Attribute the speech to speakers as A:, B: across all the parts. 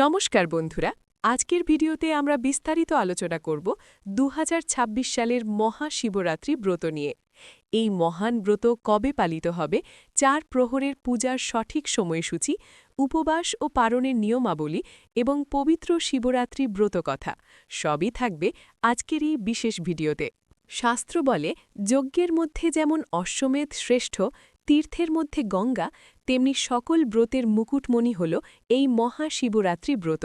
A: নমস্কার বন্ধুরা, আজকের ভিডিওতে আমরা বিস্তারিত আলোচনা করব দু হাজার ছাব্বিশ সালের মহাশিবরাত্রি ব্রত নিয়ে। এই মহান ব্রত কবে পালিত হবে, চার প্রহরের পূজার সঠিক সময়সূচি, উপবাস ও পারণের নিয়মাবলী এবং পবিত্র শিবরাত্রি ব্রত কথা সবই থাকবে আজকের এই বিশেষ ভিডিওতে। শাস্ত্র বলে, যজ্ঞের মধ্যে যেমন অশ্বমেধ শ্রেষ্ঠ তীর্থের মধ্যে গঙ্গা, তেমনি সকল ব্রতের মুকুটমণি হল এই মহাশিবরাত্রি ব্রত।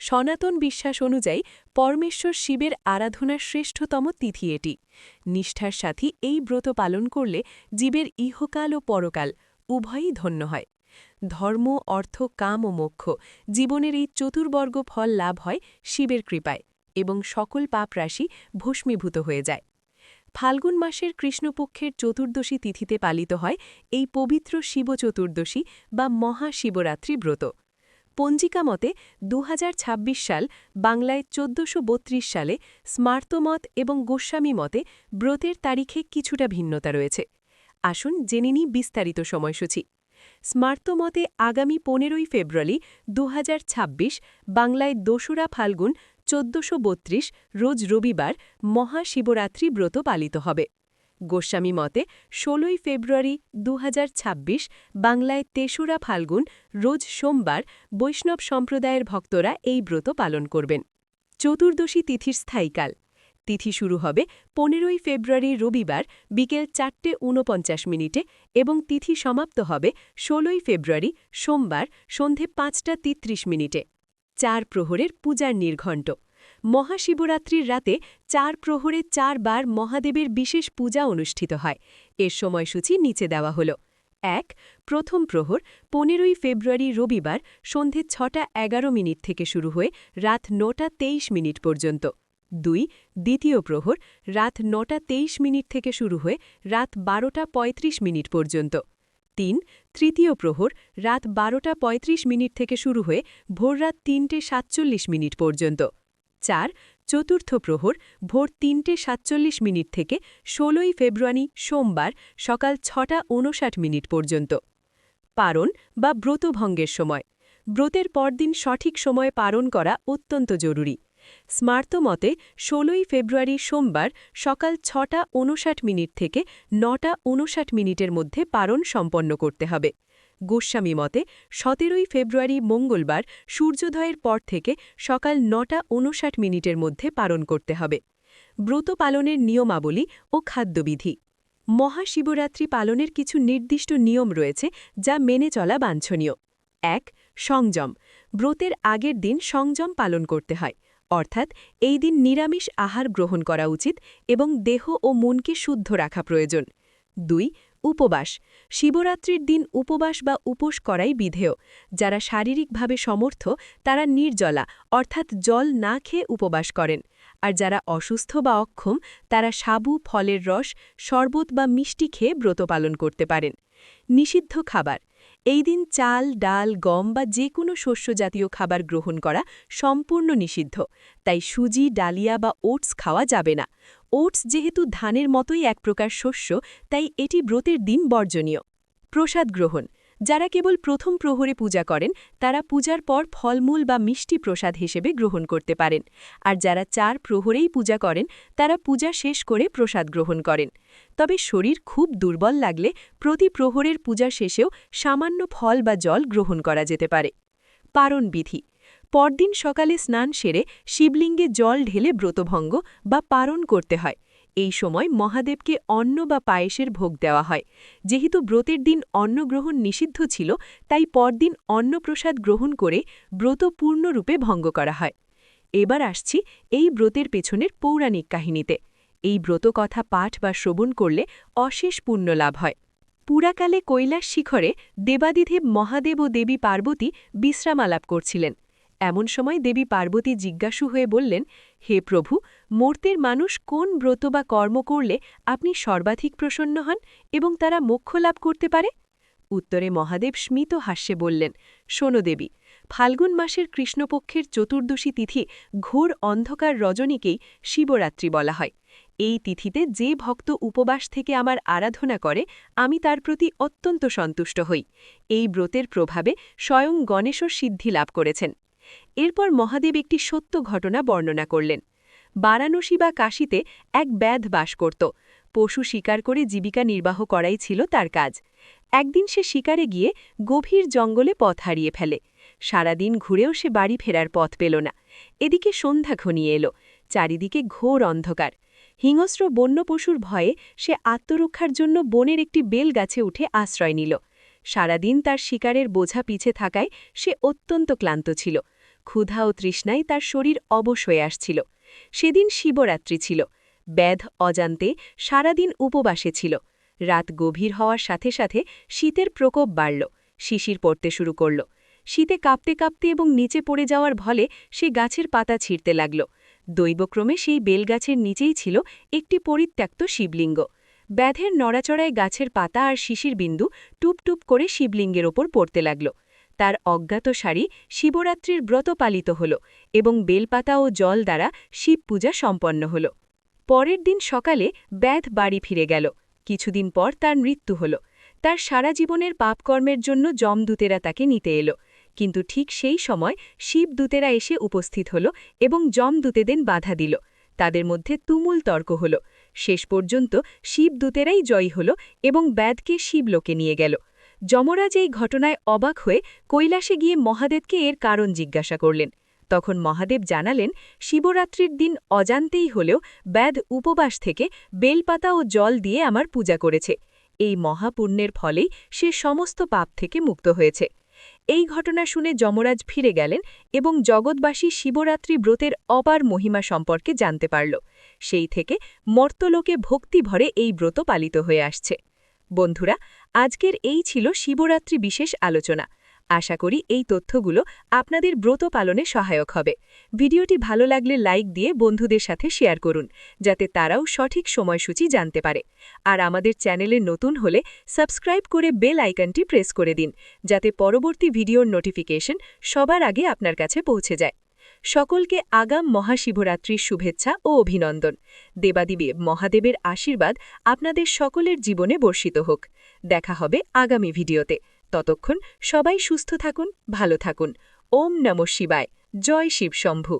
A: সনাতন বিশ্বাস অনুযায়ী পরমেশ্বর শিবের আরাধনার শ্রেষ্ঠতম তিথি এটি। নিষ্ঠার সাথে এই ব্রত পালন করলে জীবের ইহকাল ও পরকাল উভয়ই ধন্য হয়। ধর্ম, অর্থ, কাম ও মোক্ষ, জীবনের এই চতুর্বর্গ ফল লাভ হয় শিবের কৃপায় এবং সকল পাপ রাশি ভস্মীভূত হয়ে যায়। ফাল্গুন মাসের কৃষ্ণপক্ষের চতুর্দশী তিথিতে পালিত হয় এই পবিত্র শিব চতুর্দশী বা মহাশিবরাত্রি ব্রত। পঞ্জিকা মতে দু হাজার ছাব্বিশ সাল বাংলায় চোদ্দশো সালে স্মার্তমত এবং গোস্বামী মতে ব্রতের তারিখে কিছুটা ভিন্নতা রয়েছে। আসুন জেনে নিই বিস্তারিত সময়সূচি। স্মার্তমতে আগামী পনেরোই ফেব্রুয়ারি দু হাজার ছাব্বিশ বাংলায় দোসরা ফাল্গুন চোদ্দশো রোজ রবিবার মহাশিবরাত্রি ব্রত পালিত হবে। গোস্বামী মতে, ষোলোই ফেব্রুয়ারি দু হাজার ছাব্বিশ বাংলায় তেসরা ফাল্গুন রোজ সোমবার বৈষ্ণব সম্প্রদায়ের ভক্তরা এই ব্রত পালন করবেন। চতুর্দশী তিথির স্থায়ীকাল। তিথি শুরু হবে পনেরোই ফেব্রুয়ারি রবিবার বিকেল চারটে ঊনপঞ্চাশ মিনিটে এবং তিথি সমাপ্ত হবে ষোলোই ফেব্রুয়ারি সোমবার সন্ধে পাঁচটা তিত্রিশ মিনিটে। চার প্রহরের পূজার নির্ঘণ্ট। মহাশিবরাত্রির রাতে চার প্রহরে চারবার মহাদেবের বিশেষ পূজা অনুষ্ঠিত হয়। এর সময়সূচি নিচে দেওয়া হল। এক, প্রথম প্রহর পনেরোই ফেব্রুয়ারি রবিবার সন্ধে ছটা এগারো মিনিট থেকে শুরু হয়ে রাত নটা তেইশ মিনিট পর্যন্ত। দুই, দ্বিতীয় প্রহর রাত নটা তেইশ মিনিট থেকে শুরু হয়ে রাত বারোটা ৩৫ মিনিট পর্যন্ত। তিন তৃতীয় প্রহর রাত বারোটা ৩৫ মিনিট থেকে শুরু হয়ে ভোররাত তিনটে সাতচল্লিশ মিনিট পর্যন্ত। চার, চতুর্থ প্রহর ভোর তিনটে সাতচল্লিশ মিনিট থেকে ষোলোই ফেব্রুয়ারি সোমবার সকাল ছটা উনষাট মিনিট পর্যন্ত। পারণ বা ব্রতভঙ্গের সময়। ব্রতের পরদিন সঠিক সময়ে পারণ করা অত্যন্ত জরুরি। স্মার্ত মতে, ষোলোই ফেব্রুয়ারি সোমবার সকাল ছটা উনষাট মিনিট থেকে নটা উনষাট মিনিটের মধ্যে পারণ সম্পন্ন করতে হবে। গোস্বামী মতে, সতেরোই ফেব্রুয়ারি মঙ্গলবার সূর্যোদয়ের পর থেকে সকাল নটা উনষাট মিনিটের মধ্যে পালন করতে হবে। ব্রত পালনের নিয়মাবলী ও খাদ্যবিধি। মহাশিবরাত্রি পালনের কিছু নির্দিষ্ট নিয়ম রয়েছে যা মেনে চলা বাঞ্ছনীয়। এক, সংযম। ব্রতের আগের দিন সংযম পালন করতে হয়। অর্থাৎ এই দিন নিরামিষ আহার গ্রহণ করা উচিত এবং দেহ ও মনকে শুদ্ধ রাখা প্রয়োজন। দুই, উপবাস। শিবরাত্রির দিন উপবাস বা উপোস করাই বিধেয়। যারা শারীরিকভাবে সমর্থ, তারা নির্জলা, অর্থাৎ জল না খেয়ে উপবাস করেন। আর যারা অসুস্থ বা অক্ষম, তারা সাবু, ফলের রস, শরবত বা মিষ্টি খেয়ে ব্রত পালন করতে পারেন। নিষিদ্ধ খাবার। এই দিন চাল, ডাল, গম বা যে কোনো শস্যজাতীয় খাবার গ্রহণ করা সম্পূর্ণ নিষিদ্ধ, তাই সুজি, ডালিয়া বা ওটস খাওয়া যাবে না। ওটস যেহেতু ধানের মতোই এক প্রকার শস্য, তাই এটি ব্রতের দিন বর্জনীয়। প্রসাদ গ্রহণ যারা কেবল প্রথম প্রহরে পূজা করেন, তারা পূজার পর ফলমূল বা মিষ্টি প্রসাদ হিসেবে গ্রহণ করতে পারেন। আর যারা চার প্রহরেই পূজা করেন, তারা পূজা শেষ করে প্রসাদ গ্রহণ করেন। তবে শরীর খুব দুর্বল লাগলে প্রতি প্রহরের পূজা শেষেও সামান্য ফল বা জল গ্রহণ করা যেতে পারে। পারণ বিধি। পরদিন সকালে স্নান সেরে শিবলিঙ্গে জল ঢেলে ব্রতভঙ্গ বা পারণ করতে হয়। এই সময় মহাদেবকে অন্ন বা পায়েসের ভোগ দেওয়া হয়। যেহেতু ব্রতের দিন অন্ন গ্রহণ নিষিদ্ধ ছিল, তাই পরদিন অন্নপ্রসাদ গ্রহণ করে ব্রত পূর্ণরূপে ভঙ্গ করা হয়। এবার আসছি এই ব্রতের পেছনের পৌরাণিক কাহিনীতে। এই ব্রত কথা পাঠ বা শ্রবণ করলে অশেষ পুণ্য লাভ হয়। পুরাকালে কৈলাস শিখরে দেবাদিদেব মহাদেব ও দেবী পার্বতী বিশ্রামালাপ করছিলেন। এমন সময় দেবী পার্বতী জিজ্ঞাসু হয়ে বললেন, হে প্রভু, মূর্তির মানুষ কোন ব্রত বা কর্ম করলে আপনি সর্বাধিক প্রসন্ন হন এবং তারা মোক্ষ লাভ করতে পারে? উত্তরে মহাদেব স্মিত হাস্যে বললেন, শোনো দেবী, ফাল্গুন মাসের কৃষ্ণপক্ষের চতুর্দশী তিথি ঘোর অন্ধকার রজনীকেই শিবরাত্রি বলা হয়। এই তিথিতে যে ভক্ত উপবাস থেকে আমার আরাধনা করে, আমি তার প্রতি অত্যন্ত সন্তুষ্ট হই। এই ব্রতের প্রভাবে স্বয়ং গণেশর সিদ্ধি লাভ করেছেন। এরপর মহাদেব একটি সত্য ঘটনা বর্ণনা করলেন। বারাণসী বা কাশীতে এক ব্যাধ বাস করত। পশু শিকার করে জীবিকা নির্বাহ করাই ছিল তার কাজ। একদিন সে শিকারে গিয়ে গভীর জঙ্গলে পথ হারিয়ে ফেলে। সারাদিন ঘুরেও সে বাড়ি ফেরার পথ পেল না। এদিকে সন্ধ্যা ঘনিয়ে এলো, চারিদিকে ঘোর অন্ধকার। হিংস্র বন্য পশুর ভয়ে সে আত্মরক্ষার জন্য বনের একটি বেল গাছে উঠে আশ্রয় নিল। সারাদিন তার শিকারের বোঝা পিছে থাকায় সে অত্যন্ত ক্লান্ত ছিল। ক্ষুধা ও তৃষ্ণায় তার শরীর অবশ হয়ে আসছিল। সেদিন শিবরাত্রি ছিল। ব্যাধ অজান্তে সারাদিন উপবাসে ছিল। রাত গভীর হওয়ার সাথে সাথে শীতের প্রকোপ বাড়ল। শিশির পড়তে শুরু করল। শীতে কাঁপতে কাঁপতে এবং নিচে পড়ে যাওয়ার ফলে সে গাছের পাতা ছিঁড়তে লাগল। দৈবক্রমে সেই বেলগাছের নিচেই ছিল একটি পরিত্যক্ত শিবলিঙ্গ। ব্যাধের নড়াচড়ায় গাছের পাতা আর শিশির বিন্দু টুপটুপ করে শিবলিঙ্গের ওপর পড়তে লাগল। তার অজ্ঞাত শাড়ি শিবরাত্রির ব্রত পালিত হল এবং বেলপাতা ও জল দ্বারা শিব পূজা সম্পন্ন হল। পরের দিন সকালে ব্যাধ বাড়ি ফিরে গেল। কিছুদিন পর তার মৃত্যু হল। তার সারা জীবনের পাপকর্মের জন্য যমদূতেরা তাকে নিতে এলো। কিন্তু ঠিক সেই সময় শিবদূতেরা এসে উপস্থিত হল এবং যমদূতেদের বাধা দিল। তাদের মধ্যে তুমুল তর্ক হল। শেষ পর্যন্ত শিবদূতেরাই জয়ী হল এবং ব্যাধকে শিবলোকে নিয়ে গেল। যমরাজ এই ঘটনায় অবাক হয়ে কৈলাসে গিয়ে মহাদেবকে এর কারণ জিজ্ঞাসা করলেন। তখন মহাদেব জানালেন, শিবরাত্রির দিন অজান্তেই হলেও ব্যাধ উপবাস থেকে বেলপাতা ও জল দিয়ে আমার পূজা করেছে। এই মহাপুণ্যের ফলেই সে সমস্ত পাপ থেকে মুক্ত হয়েছে। এই ঘটনা শুনে যমরাজ ফিরে গেলেন এবং জগৎবাসী শিবরাত্রি ব্রতের অপার মহিমা সম্পর্কে জানতে পারল। সেই থেকে মর্তলোকে ভক্তিভরে এই ব্রত পালিত হয়ে আসছে। বন্ধুরা, আজকের এই ছিল শিবরাত্রি বিশেষ আলোচনা। আশা করি এই তথ্যগুলো আপনাদের ব্রত পালনে সহায়ক হবে। ভিডিওটি ভালো লাগলে লাইক দিয়ে বন্ধুদের সাথে শেয়ার করুন, যাতে তারাও সঠিক সময়সূচি জানতে পারে। আর আমাদের চ্যানেলে নতুন হলে সাবস্ক্রাইব করে বেল আইকনটি প্রেস করে দিন, যাতে পরবর্তী ভিডিওর নোটিফিকেশন সবার আগে আপনার কাছে পৌঁছে যায়। সকলকে আগাম মহাশিবরাত্রির শুভেচ্ছা ও অভিনন্দন। দেবাদিবী মহাদেবের আশীর্বাদ আপনাদের সকলের জীবনে বর্ষিত হোক। দেখা হবে আগামী ভিডিওতে। ততক্ষণ সবাই সুস্থ থাকুন, ভালো থাকুন। ওম নম শিবায়। জয় শিব শম্ভু।